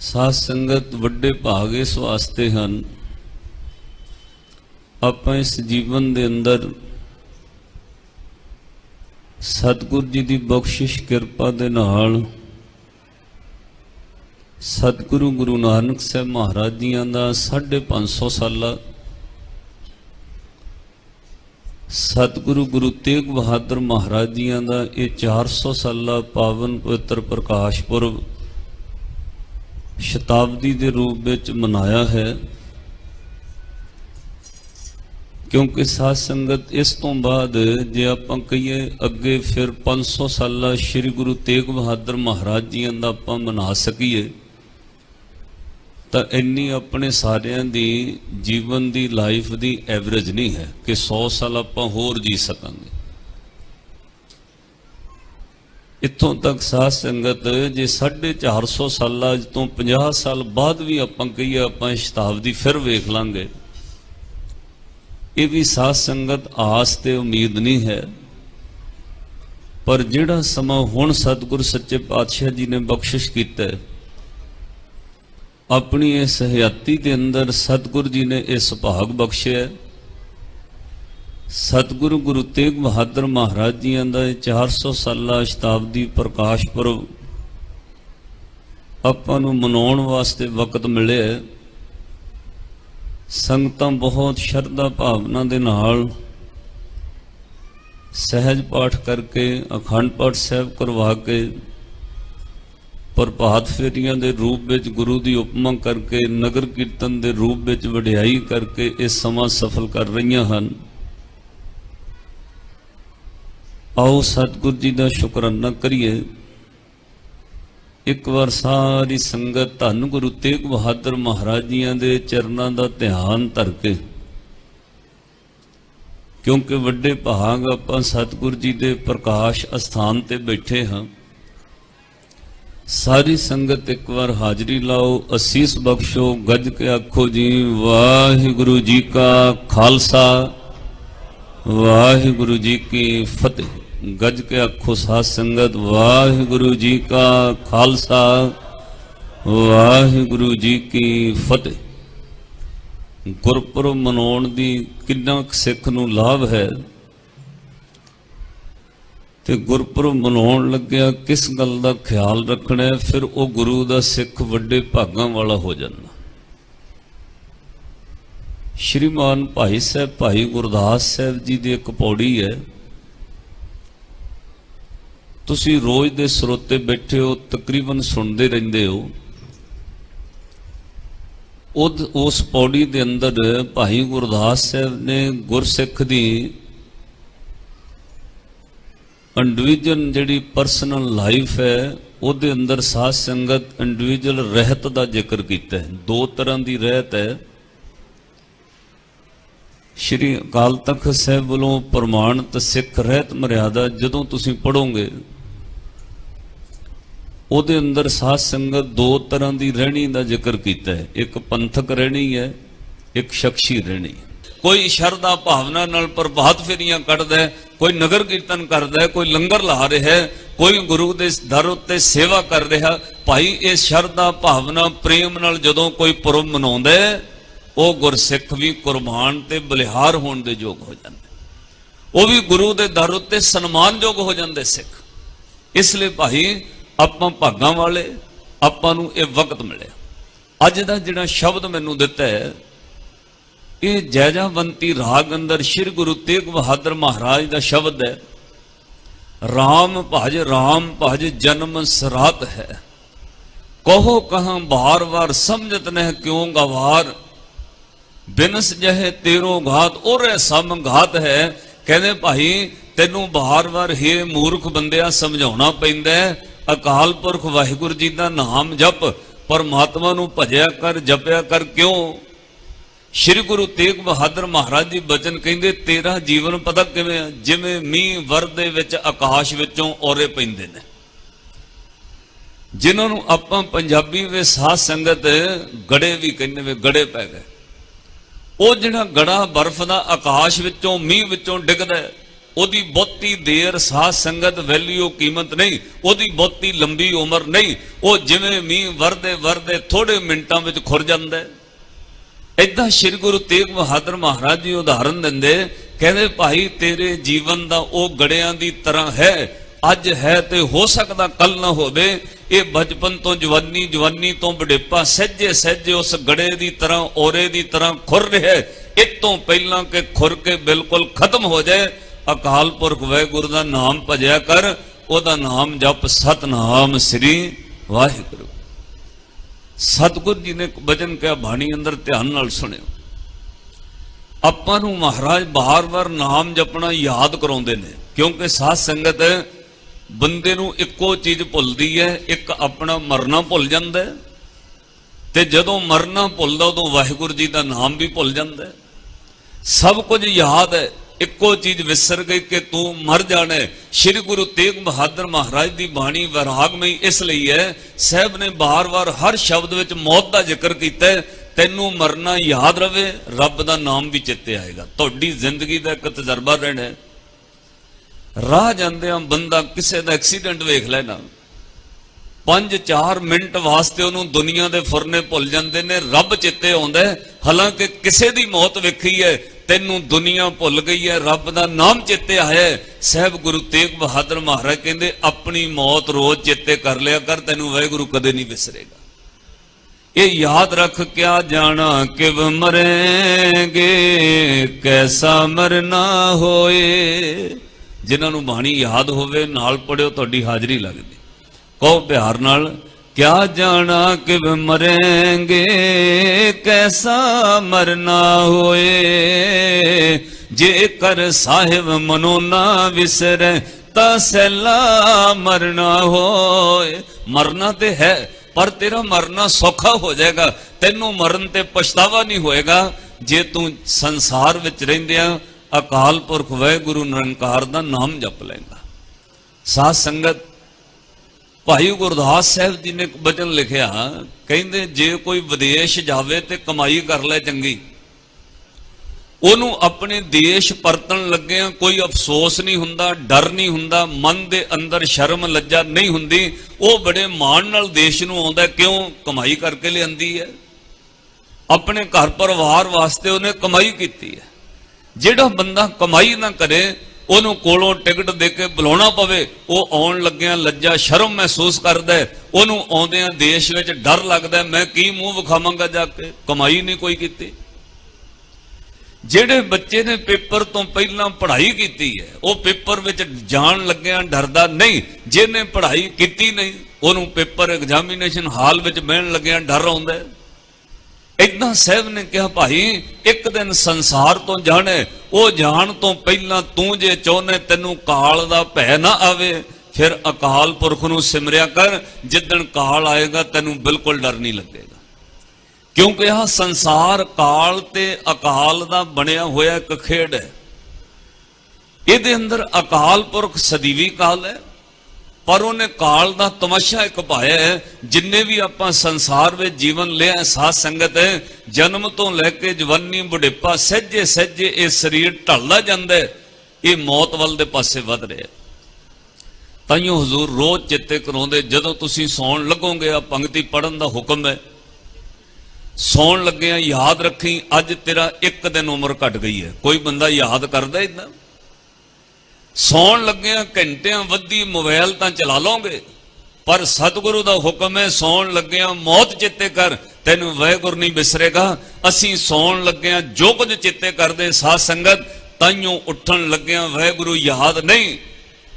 ਸਾਧ ਸੰਗਤ ਵੱਡੇ ਭਾਗ ਇਸ ਵਾਸਤੇ ਹਨ। ਆਪਾਂ ਇਸ ਜੀਵਨ ਦੇ ਅੰਦਰ ਸਤਿਗੁਰ ਜੀ ਦੀ ਬਖਸ਼ਿਸ਼ ਕਿਰਪਾ ਦੇ ਨਾਲ ਸਤਿਗੁਰੂ ਗੁਰੂ ਨਾਨਕ ਸਾਹਿਬ ਮਹਾਰਾਜ ਜੀਆਂ ਦਾ 550 ਸਾਲਾ ਸਤਿਗੁਰੂ ਗੁਰੂ ਤੇਗ ਬਹਾਦਰ ਮਹਾਰਾਜ ਜੀਆਂ ਦਾ ਇਹ 400 ਸਾਲਾ ਪਾਵਨ ਪਵਿੱਤਰ ਪ੍ਰਕਾਸ਼ ਪੁਰਬ ਸ਼ਤਾਬਦੀ ਦੇ ਰੂਪ ਵਿੱਚ ਮਨਾਇਆ ਹੈ। ਕਿਉਂਕਿ ਸਾਧ ਸੰਗਤ ਇਸ ਤੋਂ ਬਾਅਦ ਜੇ ਆਪਾਂ ਕਹੀਏ ਅੱਗੇ ਫਿਰ 500 ਸਾਲਾ ਸ੍ਰੀ ਗੁਰੂ ਤੇਗ ਬਹਾਦਰ ਮਹਾਰਾਜ ਜੀਆਂ ਦਾ ਆਪਾਂ ਮਨਾ ਸਕੀਏ, ਤਾਂ ਇੰਨੀ ਆਪਣੇ ਸਾਰਿਆਂ ਦੀ ਜੀਵਨ ਦੀ ਲਾਈਫ ਦੀ ਐਵਰੇਜ ਨਹੀਂ ਹੈ ਕਿ 100 ਸਾਲ ਆਪਾਂ ਹੋਰ ਜੀ ਸਕਾਂਗੇ। ਇੱਥੋਂ ਤੱਕ ਸਾਧ ਸੰਗਤ, ਜੇ 450 ਸਾਲਾਂ ਤੋਂ 50 ਸਾਲ ਬਾਅਦ ਵੀ ਆਪਾਂ ਕਹੀਏ, ਆਪਾਂ ਸ਼ਤਾਬਦੀ ਫਿਰ ਵੇਖ ਲਾਂਗੇ। ਇਹ ਵੀ ਸਾਧ ਸੰਗਤ ਆਸ ਤੇ ਉਮੀਦ ਨਹੀਂ ਹੈ। ਪਰ ਜਿਹੜਾ ਸਮਾਂ ਹੁਣ ਸਤਿਗੁਰ ਸੱਚੇ ਪਾਤਸ਼ਾਹ ਜੀ ਨੇ ਬਖਸ਼ਿਸ਼ ਕੀਤਾ ਆਪਣੀ ਇਸ ਹਯਾਤੀ ਦੇ ਅੰਦਰ ਸਤਿਗੁਰ ਜੀ ਨੇ ਇਹ ਸੁਭਾਗ ਬਖਸ਼ਿਆ ਸਤਿਗੁਰੂ ਗੁਰੂ ਤੇਗ ਬਹਾਦਰ ਮਹਾਰਾਜ ਜੀਆਂ ਦਾ ਇਹ 400 ਸਾਲਾ ਸ਼ਤਾਬਦੀ ਪ੍ਰਕਾਸ਼ ਪੁਰਬ ਆਪਾਂ ਨੂੰ ਮਨਾਉਣ ਵਾਸਤੇ ਵਕਤ ਮਿਲਿਆ ਸੰਗਤਾਂ ਬਹੁਤ ਸ਼ਰਧਾ ਭਾਵਨਾ ਦੇ ਨਾਲ ਸਹਿਜ ਪਾਠ ਕਰਕੇ, ਅਖੰਡ ਪਾਠ ਸਾਹਿਬ ਕਰਵਾ ਕੇ, ਪ੍ਰਭਾਤ ਫੇਰੀਆਂ ਦੇ ਰੂਪ ਵਿੱਚ ਗੁਰੂ ਦੀ ਉਪਮਾ ਕਰਕੇ, ਨਗਰ ਕੀਰਤਨ ਦੇ ਰੂਪ ਵਿੱਚ ਵਡਿਆਈ ਕਰਕੇ ਇਹ ਸਮਾਂ ਸਫਲ ਕਰ ਰਹੀਆਂ ਹਨ। ਆਓ ਸਤਿਗੁਰ ਜੀ ਦਾ ਸ਼ੁਕਰਾਨਾ ਕਰੀਏ। ਇੱਕ ਵਾਰ ਸਾਰੀ ਸੰਗਤ ਧੰਨ ਗੁਰੂ ਤੇਗ ਬਹਾਦਰ ਮਹਾਰਾਜ ਜੀਆਂ ਦੇ ਚਰਨਾਂ ਦਾ ਧਿਆਨ ਧਰ ਕੇ, ਕਿਉਂਕਿ ਵੱਡੇ ਭਾਗ ਆਪਾਂ ਸਤਿਗੁਰ ਜੀ ਦੇ ਪ੍ਰਕਾਸ਼ ਅਸਥਾਨ ਤੇ ਬੈਠੇ ਹਾਂ। ਸਾਰੀ ਸੰਗਤ ਇੱਕ ਵਾਰ ਹਾਜ਼ਰੀ ਲਾਓ, ਅਸੀਸ ਬਖਸ਼ੋ, ਗੱਜ ਕੇ ਆਖੋ ਜੀ, ਵਾਹਿਗੁਰੂ ਜੀ ਕਾ ਖਾਲਸਾ, ਵਾਹਿਗੁਰੂ ਜੀ ਕੀ ਫਤਿਹ। ਗੱਜ ਕੇ ਆਖੋ ਸਾਧ ਸੰਗਤ ਵਾਹਿਗੁਰੂ ਜੀ ਕਾ ਖਾਲਸਾ ਵਾਹਿਗੁਰੂ ਜੀ ਕੀ ਫਤਿਹ। ਗੁਰਪੁਰਬ ਮਨਾਉਣ ਦੀ ਕਿੰਨਾ ਸਿੱਖ ਨੂੰ ਲਾਭ ਹੈ? ਤੇ ਗੁਰਪੁਰਬ ਮਨਾਉਣ ਲੱਗਿਆ ਕਿਸ ਗੱਲ ਦਾ ਖਿਆਲ ਰੱਖਣਾ ਹੈ, ਫਿਰ ਉਹ ਗੁਰੂ ਦਾ ਸਿੱਖ ਵੱਡੇ ਭਾਗਾਂ ਵਾਲਾ ਹੋ ਜਾਂਦਾ। ਸ਼੍ਰੀਮਾਨ ਭਾਈ ਸਾਹਿਬ ਭਾਈ ਗੁਰਦਾਸ ਸਾਹਿਬ ਜੀ ਦੀ ਇੱਕ ਪੌੜੀ ਹੈ। ਤੁਸੀਂ ਰੋਜ਼ ਦੇ ਸਰੋਤੇ ਬੈਠੇ ਹੋ, ਤਕਰੀਬਨ ਸੁਣਦੇ ਰਹਿੰਦੇ ਹੋ। ਉਸ ਪੌੜੀ ਦੇ ਅੰਦਰ ਭਾਈ ਗੁਰਦਾਸ ਸਾਹਿਬ ਨੇ ਗੁਰਸਿੱਖ ਦੀ ਇੰਡੀਵਿਜੂਅਲ ਜਿਹੜੀ ਪਰਸਨਲ ਲਾਈਫ ਹੈ, ਉਹਦੇ ਅੰਦਰ ਸਾਧ ਸੰਗਤ ਇੰਡੀਵਿਜੂਅਲ ਰਹਿਤ ਦਾ ਜ਼ਿਕਰ ਕੀਤਾ ਹੈ। ਦੋ ਤਰ੍ਹਾਂ ਦੀ ਰਹਿਤ ਹੈ। ਸ਼੍ਰੀ ਅਕਾਲ ਤਖਤ ਸਾਹਿਬ ਵੱਲੋਂ ਪ੍ਰਮਾਣਿਤ ਸਿੱਖ ਰਹਿਤ ਮਰਿਆਦਾ ਜਦੋਂ ਤੁਸੀਂ ਪੜੋਗੇ ਉਹਦੇ ਅੰਦਰ ਸਾਧ ਸੰਗਤ ਦੋ ਤਰ੍ਹਾਂ ਦੀ ਰਹਿਣੀ ਦਾ ਜ਼ਿਕਰ ਕੀਤਾ ਹੈ। ਇੱਕ ਪੰਥਕ ਰਹਿਣੀ ਹੈ, ਇੱਕ ਸ਼ਖਸੀ ਰਹਿਣੀ ਕੋਈ ਸ਼ਰਧਾ ਭਾਵਨਾ ਨਾਲ ਪ੍ਰਭਾਤ ਫੇਰੀਆਂ ਕੱਢਦਾ ਕੋਈ ਨਗਰ ਕੀਰਤਨ ਕਰਦਾ ਕੋਈ ਲੰਗਰ ਲਾ ਰਿਹਾ ਕੋਈ ਗੁਰੂ ਦੇ ਦਰ ਉੱਤੇ ਸੇਵਾ ਕਰ ਰਿਹਾ, ਭਾਈ ਇਹ ਸ਼ਰਧਾ ਭਾਵਨਾ ਪ੍ਰੇਮ ਨਾਲ ਜਦੋਂ ਕੋਈ ਪੁਰਬ ਮਨਾਉਂਦਾ ਉਹ ਗੁਰਸਿੱਖ ਵੀ ਕੁਰਬਾਨ ਤੇ ਬਲਿਹਾਰ ਹੋਣ ਦੇ ਯੋਗ ਹੋ ਜਾਂਦੇ ਉਹ ਵੀ ਗੁਰੂ ਦੇ ਦਰ ਉੱਤੇ ਸਨਮਾਨਯੋਗ ਹੋ ਜਾਂਦੇ ਸਿੱਖ। ਇਸ ਲਈ ਭਾਈ ਆਪਾਂ ਭਾਗਾਂ ਵਾਲੇ, ਆਪਾਂ ਨੂੰ ਇਹ ਵਕਤ ਮਿਲਿਆ। ਅੱਜ ਦਾ ਜਿਹੜਾ ਸ਼ਬਦ ਮੈਨੂੰ ਦਿੱਤਾ ਹੈ, ਇਹ ਜੈਜਾਵੰਤੀ ਰਾਗ ਅੰਦਰ ਸ੍ਰੀ ਗੁਰੂ ਤੇਗ ਬਹਾਦਰ ਮਹਾਰਾਜ ਦਾ ਸ਼ਬਦ ਹੈ RAM ਭਜ RAM ਭਜ ਜਨਮ ਸਰਾਤ ਹੈ। ਕਹੋ ਕਹਾਂ ਬਾਰ ਬਾਰ ਸਮਝਤ ਨਹਿ ਕਿਉ ਗਵਾਰ, ਬਿਨਸ ਜਹ ਤੇਰੋ ਘਾਤ ਔਰੇ ਸਮ ਘਾਤ ਹੈ। ਕਹਿੰਦੇ ਭਾਈ, ਤੈਨੂੰ ਬਾਰ-ਬਾਰ ਹੇ ਮੂਰਖ ਬੰਦਿਆ ਸਮਝਾਉਣਾ ਪੈਂਦਾ ਅਕਾਲ ਪੁਰਖ ਵਾਹਿਗੁਰੂ ਜੀ ਦਾ ਨਾਮ ਜਪ, ਪਰਮਾਤਮਾ ਨੂੰ ਭਜਿਆ ਕਰ, ਜਪਿਆ ਕਰ, ਕਿਉਂ? ਸ਼੍ਰੀ ਗੁਰੂ ਤੇਗ ਬਹਾਦਰ ਮਹਾਰਾਜ ਜੀ ਬਚਨ ਕਹਿੰਦੇ, ਤੇਰਾ ਜੀਵਨ ਪਤਾ ਕਿਵੇਂ ਆ? ਜਿਵੇਂ ਮੀਂਹ ਵਰਦੇ ਵਿੱਚ ਆਕਾਸ਼ ਵਿੱਚੋਂ ਔਰੇ ਪੈਂਦੇ ਨੇ। ਜਿਨ੍ਹਾਂ ਨੂੰ ਆਪਾਂ ਪੰਜਾਬੀ ਵਿੱਚ ਸਾਧ ਸੰਗਤ ਗੜੇ ਵੀ ਕਹਿੰਦੇ ਵੇ ਗੜੇ ਪੈ ਗਏ। ਉਹ ਜਿਹੜਾ ਗੜਾ ਬਰਫ਼ ਦਾ ਆਕਾਸ਼ ਵਿੱਚੋਂ, ਮੀਂਹ ਵਿੱਚੋਂ ਡਿੱਗਦਾ ਉਹਦੀ ਬਹੁਤੀ ਦੇਰ ਸਾਧ ਸੰਗਤ ਵੈਲਿਊ ਕੀਮਤ ਨਹੀਂ, ਉਹਦੀ ਬਹੁਤੀ ਲੰਬੀ ਉਮਰ ਨਹੀਂ। ਉਹ ਜਿਵੇਂ ਮੀਂਹ ਵਰਦੇ ਵਰਦੇ ਥੋੜੇ ਮਿੰਟਾਂ ਵਿੱਚ ਖੁਰ ਜਾਂਦਾ ਇਦਾਂ ਸ੍ਰੀ ਗੁਰੂ ਤੇਗ ਬਹਾਦਰ ਮਹਾਰਾਜ ਜੀ ਉਦਾਹਰਨ ਦਿੰਦੇ, ਕਹਿੰਦੇ, ਭਾਈ, ਤੇਰੇ ਜੀਵਨ ਦਾ ਉਹ ਗੜਿਆਂ ਦੀ ਤਰ੍ਹਾਂ ਹੈ। ਅੱਜ ਹੈ ਤੇ ਹੋ ਸਕਦਾ ਕੱਲ ਨਾ ਹੋਵੇ। ਇਹ ਬਚਪਨ ਤੋਂ ਜਵਾਨੀ ਜਵਾਨੀ ਤੋਂ ਬੁਢੇਪਾ ਸਹਿਜੇ ਸਹਿਜੇ ਉਸ ਗੜੇ ਦੀ ਤਰ੍ਹਾਂ, ਔਰੇ ਦੀ ਤਰ੍ਹਾਂ ਖੁਰ ਰਿਹਾ ਇਹ ਤੋਂ ਪਹਿਲਾਂ ਕਿ ਖੁਰ ਕੇ ਬਿਲਕੁਲ ਖਤਮ ਹੋ ਜਾਏ ਅਕਾਲ ਪੁਰਖ ਵਾਹਿਗੁਰੂ ਦਾ ਨਾਮ ਭਜਿਆ ਕਰ, ਉਹਦਾ ਨਾਮ ਜਪ ਸਤਨਾਮ ਸ੍ਰੀ ਵਾਹਿਗੁਰੂ। ਸਤਿਗੁਰ ਜੀ ਨੇ ਬਚਨ ਕਿਹਾ, ਬਾਣੀ ਅੰਦਰ ਧਿਆਨ ਨਾਲ ਸੁਣਿਓ। ਆਪਾਂ ਨੂੰ ਮਹਾਰਾਜ ਬਾਰ-ਬਾਰ ਨਾਮ ਜਪਣਾ ਯਾਦ ਕਰਾਉਂਦੇ ਨੇ, ਕਿਉਂਕਿ ਸਾਧ ਸੰਗਤ ਬੰਦੇ ਨੂੰ ਇੱਕੋ ਚੀਜ਼ ਭੁੱਲਦੀ ਹੈ, ਇੱਕ ਆਪਣਾ ਮਰਨਾ ਭੁੱਲ ਜਾਂਦਾ ਹੈ, ਤੇ ਜਦੋਂ ਮਰਨਾ ਭੁੱਲਦਾ ਉਦੋਂ ਵਾਹਿਗੁਰੂ ਜੀ ਦਾ ਨਾਮ ਵੀ ਭੁੱਲ ਜਾਂਦਾ ਹੈ। ਸਭ ਕੁਝ ਯਾਦ ਹੈ। ਇੱਕੋ ਚੀਜ਼ ਵਿਸਰ ਗਈ ਕਿ ਤੂੰ ਮਰ ਜਾਣਾ ਸ੍ਰੀ ਗੁਰੂ ਤੇਗ ਬਹਾਦਰ ਮਹਾਰਾਜ ਦੀ ਬਾਣੀ ਵਿਰਾਗਮਈ ਇਸ ਲਈ ਹੈ, ਸਾਹਿਬ ਨੇ ਬਾਰ-ਬਾਰ ਹਰ ਸ਼ਬਦ ਵਿੱਚ ਮੌਤ ਦਾ ਜ਼ਿਕਰ ਕੀਤਾ ਤੈਨੂੰ ਮਰਨਾ ਯਾਦ ਰਵੇ, ਰੱਬ ਦਾ ਨਾਮ ਵੀ ਚਿੱਤੇ ਆਏਗਾ। ਤੁਹਾਡੀ ਜ਼ਿੰਦਗੀ ਦਾ ਇੱਕ ਤਜਰਬਾ ਰਹਿਣਾ ਹੈ। ਰਾਹ ਜਾਂਦਿਆਂ ਬੰਦਾ ਕਿਸੇ ਦਾ ਐਕਸੀਡੈਂਟ ਵੇਖ ਲੈਣਾ। 5-4 ਮਿੰਟ ਵਾਸਤੇ ਉਹਨੂੰ ਦੁਨੀਆ ਦੇ ਫੁਰਨੇ ਭੁੱਲ ਜਾਂਦੇ ਨੇ, ਰੱਬ ਚਿੱਤੇ ਆਉਂਦਾ ਹਾਲਾਂਕਿ ਕਿਸੇ ਦੀ ਮੌਤ ਵੇਖੀ ਹੈ, ਤੈਨੂੰ ਦੁਨੀਆ ਭੁੱਲ ਗਈ ਹੈ, ਰੱਬ ਦਾ ਨਾਮ ਚਿੱਤੇ ਆਇਆ ਹੈ। ਸਹਿਬ ਗੁਰੂ ਤੇਗ ਬਹਾਦਰ ਮਹਾਰਾਜ ਕਹਿੰਦੇ, ਆਪਣੀ ਮੌਤ ਰੋਜ਼ ਚਿੱਤੇ ਕਰ ਲਿਆ ਕਰ, ਤੈਨੂੰ ਵਾਹਿਗੁਰੂ ਕਦੇ ਨਹੀਂ ਵਿਸਰੇਗਾ। ਇਹ ਯਾਦ ਰੱਖ ਕਿਆ ਜਾਣਾ, ਕਿਵ ਮਰੇਂਗੇ, ਕੈਸਾ ਮਰਨਾ ਹੋਏ। ਜਿਨ੍ਹਾਂ ਨੂੰ ਬਾਣੀ ਯਾਦ ਹੋਵੇ, ਨਾਲ ਪੜਿਓ, ਤੁਹਾਡੀ ਹਾਜ਼ਰੀ ਲੱਗਦੀ। ਕਹੋ ਪਿਆਰ ਨਾਲ, ਕਿਆ ਜਾਣਾ, ਕਿਵ ਮਰੇਂਗੇ, ਕੈਸਾ ਮਰਨਾ ਹੋਏ? ਜੇ ਕਰ ਸਾਹਿਬ ਮਨੋ ਨਾ ਵਿਸਰੈ, ਤਾਂ ਸੈਲਾ ਮਰਨਾ ਹੋਏ। ਮਰਨਾ ਤੇ ਹੈ, ਪਰ ਤੇਰਾ ਮਰਨਾ ਸੌਖਾ ਹੋ ਜਾਏਗਾ। ਤੈਨੂੰ ਮਰਨ ਤੇ ਪਛਤਾਵਾ ਨਹੀਂ ਹੋਏਗਾ। ਜੇ ਤੂੰ ਸੰਸਾਰ ਵਿੱਚ ਰਹਿੰਦਿਆਂ ਅਕਾਲ ਪੁਰਖ ਵਾਹਿਗੁਰੂ ਨਿਰੰਕਾਰ ਦਾ ਨਾਮ ਜਪ ਲੈਂਦਾ। ਸਾਧ ਸੰਗਤ ਭਾਈ ਗੁਰਦਾਸ ਸਾਹਿਬ ਜੀ ਨੇ ਇੱਕ ਬਚਨ ਲਿਖਿਆ, ਕਹਿੰਦੇ ਜੇ ਕੋਈ ਵਿਦੇਸ਼ ਜਾਵੇ ਤੇ ਕਮਾਈ ਕਰ ਲੈ ਚੰਗੀ। ਉਹਨੂੰ ਆਪਣੇ ਦੇਸ਼ ਪਰਤਣ ਲੱਗਿਆਂ ਕੋਈ ਅਫਸੋਸ ਨਹੀਂ ਹੁੰਦਾ, ਡਰ ਨਹੀਂ ਹੁੰਦਾ, ਮਨ ਦੇ ਅੰਦਰ ਸ਼ਰਮ ਲੱਜਾ ਨਹੀਂ ਹੁੰਦੀ। ਉਹ ਬੜੇ ਮਾਣ ਨਾਲ ਦੇਸ਼ ਨੂੰ ਆਉਂਦਾ, ਕਿਉਂ? ਕਮਾਈ ਕਰਕੇ ਲਿਆਂਦੀ ਹੈ। ਆਪਣੇ ਘਰ ਪਰਿਵਾਰ ਵਾਸਤੇ ਉਹਨੇ ਕਮਾਈ ਕੀਤੀ ਹੈ। ਜਿਹੜਾ ਬੰਦਾ ਕਮਾਈ ਨਾ ਕਰੇ ਉਹਨੂੰ ਕੋਲੋਂ ਟਿਕਟ ਦੇ ਕੇ ਬੁਲਾਉਣਾ ਪਵੇ, ਉਹ ਆਉਣ ਲੱਗਿਆਂ ਲੱਜਾ ਸ਼ਰਮ ਮਹਿਸੂਸ ਕਰਦਾ ਉਹਨੂੰ ਆਉਂਦਿਆਂ ਦੇਸ਼ ਵਿੱਚ ਡਰ ਲੱਗਦਾ ਮੈਂ ਕੀ ਮੂੰਹ ਵਿਖਾਵਾਂਗਾ ਜਾ ਕੇ? ਕਮਾਈ ਨਹੀਂ ਕੋਈ ਕੀਤੀ। ਜਿਹੜੇ ਬੱਚੇ ਨੇ ਪੇਪਰ ਤੋਂ ਪਹਿਲਾਂ ਪੜ੍ਹਾਈ ਕੀਤੀ ਹੈ, ਉਹ ਪੇਪਰ ਵਿੱਚ ਜਾਣ ਲੱਗਿਆਂ ਡਰਦਾ ਨਹੀਂ। ਜਿਹਨੇ ਪੜ੍ਹਾਈ ਕੀਤੀ ਨਹੀਂ, ਉਹਨੂੰ ਪੇਪਰ ਐਗਜ਼ਾਮੀਨੇਸ਼ਨ ਹਾਲ ਵਿੱਚ ਬਹਿਣ ਲੱਗਿਆਂ ਡਰ ਆਉਂਦਾ ਹੈ। ਇਦਾਂ ਸਾਹਿਬ ਨੇ ਕਿਹਾ, ਭਾਈ, ਇੱਕ ਦਿਨ ਸੰਸਾਰ ਤੋਂ ਜਾਣੇ ਉਹ ਜਾਣ ਤੋਂ ਪਹਿਲਾਂ ਤੂੰ ਜੇ ਚਾਹੁੰਨੇ ਤੈਨੂੰ ਕਾਲ ਦਾ ਭੈ ਨਾ ਆਵੇ, ਫਿਰ ਅਕਾਲ ਪੁਰਖ ਨੂੰ ਸਿਮਰਿਆ ਕਰ, ਜਿੱਦਣ ਕਾਲ ਆਏਗਾ ਤੈਨੂੰ ਬਿਲਕੁਲ ਡਰ ਨਹੀਂ ਲੱਗੇਗਾ। ਕਿਉਂਕਿ ਆਹ ਸੰਸਾਰ ਕਾਲ ਤੇ ਅਕਾਲ ਦਾ ਬਣਿਆ ਹੋਇਆ ਇੱਕ ਖੇਡ ਹੈ। ਇਹਦੇ ਅੰਦਰ ਅਕਾਲ ਪੁਰਖ ਸਦੀਵੀ ਕਾਲ ਹੈ ਪਰ ਉਹਨੇ ਕਾਲ ਦਾ ਤਮਾਸ਼ਾ ਇੱਕ ਪਾਇਆ ਜਿੰਨੇ ਵੀ ਆਪਾਂ ਸੰਸਾਰ ਵਿੱਚ ਜੀਵਨ ਲਿਆ ਸਾਧ ਸੰਗਤ ਹੈ ਜਨਮ ਤੋਂ ਲੈ ਕੇ ਜਵਾਨੀ, ਬੁਢੇਪਾ, ਸਹਿਜੇ ਸਹਿਜੇ ਇਹ ਸਰੀਰ ਢਲਦਾ ਜਾਂਦਾ ਇਹ ਮੌਤ ਵੱਲ ਦੇ ਪਾਸੇ ਵੱਧ ਰਿਹਾ ਹੈ। ਤਾਈਓ ਹਜ਼ੂਰ ਰੋਜ਼ ਚਿੱਤੇ ਕਰਾਉਂਦੇ, ਜਦੋਂ ਤੁਸੀਂ ਸੌਣ ਲੱਗੋਗੇ ਆ ਪੰਕਤੀ ਪੜਨ ਦਾ ਹੁਕਮ ਹੈ। ਸੌਣ ਲੱਗਿਆ ਯਾਦ ਰੱਖੀ, ਅੱਜ ਤੇਰਾ ਇੱਕ ਦਿਨ ਉਮਰ ਘਟ ਗਈ ਹੈ। ਕੋਈ ਬੰਦਾ ਯਾਦ ਕਰਦਾ ਇਦਾਂ ਸੌਣ ਲੱਗਿਆਂ ਘੰਟਿਆਂ ਵੱਧੀ ਮੋਬਾਈਲ ਤਾਂ ਚਲਾ ਲਓਗੇ। ਪਰ ਸਤਿਗੁਰੂ ਦਾ ਹੁਕਮ ਹੈ, ਸੌਣ ਲੱਗਿਆ ਮੌਤ ਚਿੱਤੇ ਕਰ, ਤੈਨੂੰ ਵਾਹਿਗੁਰੂ ਨਹੀਂ ਵਿਸਰੇਗਾ ਅਸੀਂ ਸੌਣ ਲੱਗਿਆਂ ਜੋ ਕੁਝ ਚਿੱਤੇ ਕਰਦੇ ਸਾਧ ਸੰਗਤ, ਤਾਈਓ ਉੱਠਣ ਲੱਗਿਆਂ ਵਾਹਿਗੁਰੂ ਯਾਦ ਨਹੀਂ।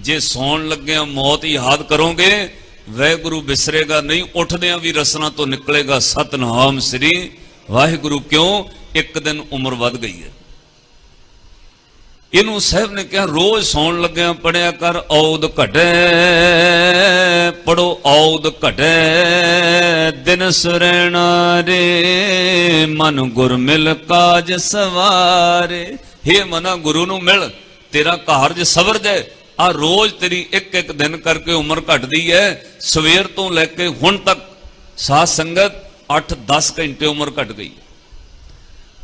ਜੇ ਸੌਣ ਲੱਗਿਆ ਮੌਤ ਯਾਦ ਕਰੋਗੇ, ਵਾਹਿਗੁਰੂ ਵਿਸਰੇਗਾ ਨਹੀਂ, ਉੱਠਦਿਆਂ ਵੀ ਰਸਨਾ ਤੋਂ ਨਿਕਲੇਗਾ ਸਤਨਾਮ ਸ੍ਰੀ। ਵਾਹਿਗੁਰੂ ਕਿਉਂ? ਇੱਕ ਦਿਨ ਉਮਰ ਵੱਧ ਗਈ ਹੈ। ਇਹਨੂੰ ਸਾਹਿਬ ਨੇ ਕਿਹਾ, ਰੋਜ਼ ਸੌਣ ਲੱਗਿਆ ਪੜਿਆ ਕਰ, ਔਦ ਘਟੈ ਪੜੋ ਔਦ ਘਟੈ, ਦਿਨ ਸੁਰੈਣਾ ਰੇ, ਮਨ ਗੁਰ ਮਿਲ ਕਾਜ ਸਵਾਰੇ। ਹੇ ਮਨਾ ਗੁਰੂ ਨੂੰ ਮਿਲ, ਤੇਰਾ ਕਾਰਜ ਸਵਰ ਜਾਏ ਆ ਰੋਜ਼ ਤੇਰੀ ਇੱਕ ਇੱਕ ਦਿਨ ਕਰਕੇ ਉਮਰ ਘਟਦੀ ਹੈ ਸਵੇਰ ਤੋਂ ਲੈ ਕੇ ਹੁਣ ਤੱਕ ਸਾਧ ਸੰਗਤ 8-10 ਘੰਟੇ ਉਮਰ ਘਟ ਗਈ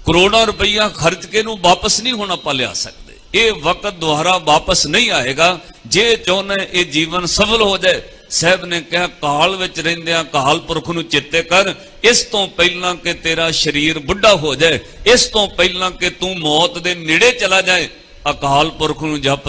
ਕਰੋੜਾਂ ਰੁਪਈਆ ਖਰਚ ਕੇ ਨੂੰ ਵਾਪਸ ਨਹੀਂ ਹੁਣ ਆਪਾਂ ਲਿਆ ਸਕਦੇ। ਇਹ ਵਕਤ ਦੁਬਾਰਾ ਵਾਪਸ ਨਹੀਂ ਆਏਗਾ। ਜੇ ਚਾਹੁੰਦੇ ਇਹ ਜੀਵਨ ਸਫਲ ਹੋ ਜਾਏ, ਸਾਹਿਬ ਨੇ ਕਿਹਾ, ਕਾਲ ਵਿੱਚ ਰਹਿੰਦਿਆਂ ਕਾਲ ਪੁਰਖ ਨੂੰ ਚਿੱਤੇ ਕਰ। ਇਸ ਤੋਂ ਪਹਿਲਾਂ ਕਿ ਤੇਰਾ ਸਰੀਰ ਬੁੱਢਾ ਹੋ ਜਾਏ, ਇਸ ਤੋਂ ਪਹਿਲਾਂ ਕਿ ਤੂੰ ਮੌਤ ਦੇ ਨੇੜੇ ਚਲਾ ਜਾਏ, ਅਕਾਲ ਪੁਰਖ ਨੂੰ ਜਪ